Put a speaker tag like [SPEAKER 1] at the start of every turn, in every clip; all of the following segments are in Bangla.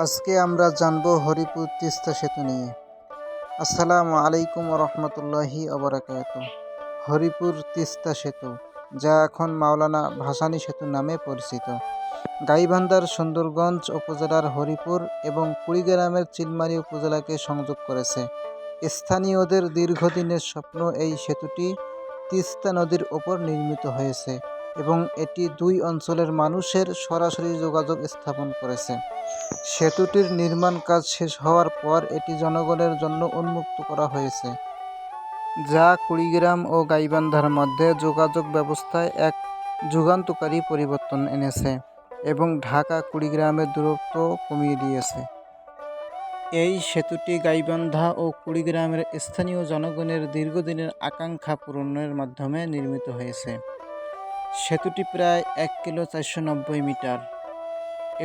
[SPEAKER 1] আজকে আমরা জানব হরিপুর তিস্তা সেতু নিয়ে। আসসালামু আলাইকুম রহমতুল্লাহি অবরাকাত হরিপুর তিস্তা সেতু, যা এখন মাওলানা ভাসানী সেতু নামে পরিচিত। গাইবান্ধার সুন্দরগঞ্জ উপজেলার হরিপুর এবং কুড়িগ্রামের চিলমারি উপজেলাকে সংযোগ করেছে। স্থানীয়দের দীর্ঘদিনের স্বপ্ন এই সেতুটি তিস্তা নদীর ওপর নির্মিত হয়েছে। এবং এটি দুই অঞ্চলের মানুষের সরাসরি যোগাযোগ স্থাপন করেছে। সেতুটির নির্মাণ কাজ শেষ হওয়ার পর এটি জনগণের জন্য উন্মুক্ত করা হয়েছে। যা কুড়িগ্রাম ও গাইবান্ধার মধ্যে যোগাযোগ ব্যবস্থায় এক যুগান্তকারী পরিবর্তন এনেছে এবং ঢাকা কুড়িগ্রামের দূরত্ব কমিয়ে দিয়েছে। এই সেতুটি গাইবান্ধা ও কুড়িগ্রামের স্থানীয় জনগণের দীর্ঘদিনের আকাঙ্ক্ষা পূরণের মাধ্যমে নির্মিত হয়েছে। সেতুটি প্রায় এক কিলো চারশো নব্বই মিটার,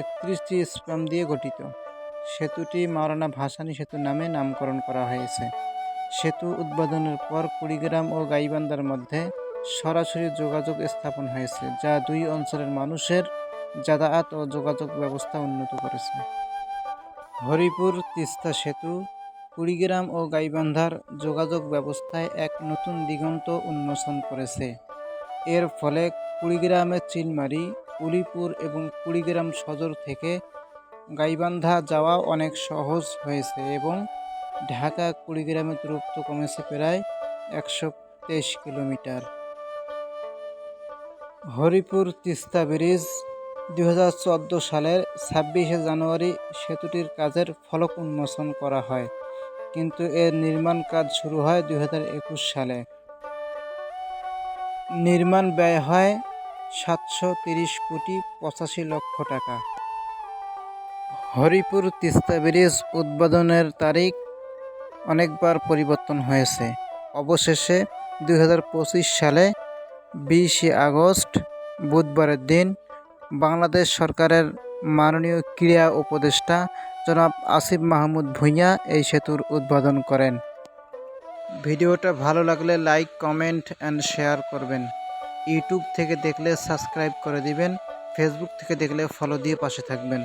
[SPEAKER 1] একত্রিশটি স্পাম দিয়ে গঠিত। সেতুটি মাওলানা ভাসানী সেতু নামে নামকরণ করা হয়েছে। সেতু উদ্বোধনের পর কুড়িগ্রাম ও গাইবান্ধার মধ্যে সরাসরি যোগাযোগ স্থাপন হয়েছে, যা দুই অঞ্চলের মানুষের যাতায়াত ও যোগাযোগ ব্যবস্থা উন্নত করেছে। হরিপুর তিস্তা সেতু কুড়িগ্রাম ও গাইবান্ধার যোগাযোগ ব্যবস্থায় এক নতুন দিগন্ত উন্মোচন করেছে। এর ফলে কুড়িগ্রামের চিলমারি উলিপুর এবং কুড়িগ্রাম সদর থেকে গাইবান্ধা যাওয়া অনেক সহজ হয়েছে এবং ঢাকা কুড়িগ্রামের দূরত্ব কমেছে প্রায় একশো তেইশ কিলোমিটার। হরিপুর তিস্তা ব্রিজ দু হাজার চোদ্দ সালের ছাব্বিশে জানুয়ারি সেতুটির কাজের ফলক উন্মোচন করা হয়, কিন্তু এর নির্মাণ কাজ শুরু হয় দু হাজার একুশ সালে। নির্মাণ ব্যয় হয় সাতশো তিরিশ কোটি পঁচাশি লক্ষ টাকা। হরিপুর তিস্তা ব্রিজ উদ্বোধনের তারিখ অনেকবার পরিবর্তন হয়েছে। অবশেষে দু হাজার পঁচিশ সালে বিশে আগস্ট, বুধবারের দিন বাংলাদেশ সরকারের মাননীয় ক্রীড়া উপদেষ্টা জনাব আসিফ মাহমুদ ভূঁইয়া এই সেতুর উদ্বোধন করেন। ভিডিওটা ভালো লাগলে লাইক, কমেন্ট অ্যান্ড শেয়ার করবেন। ইউটিউব থেকে দেখলে সাবস্ক্রাইব করে দিবেন ফেসবুক থেকে দেখলে ফলো দিয়ে পাশে থাকবেন।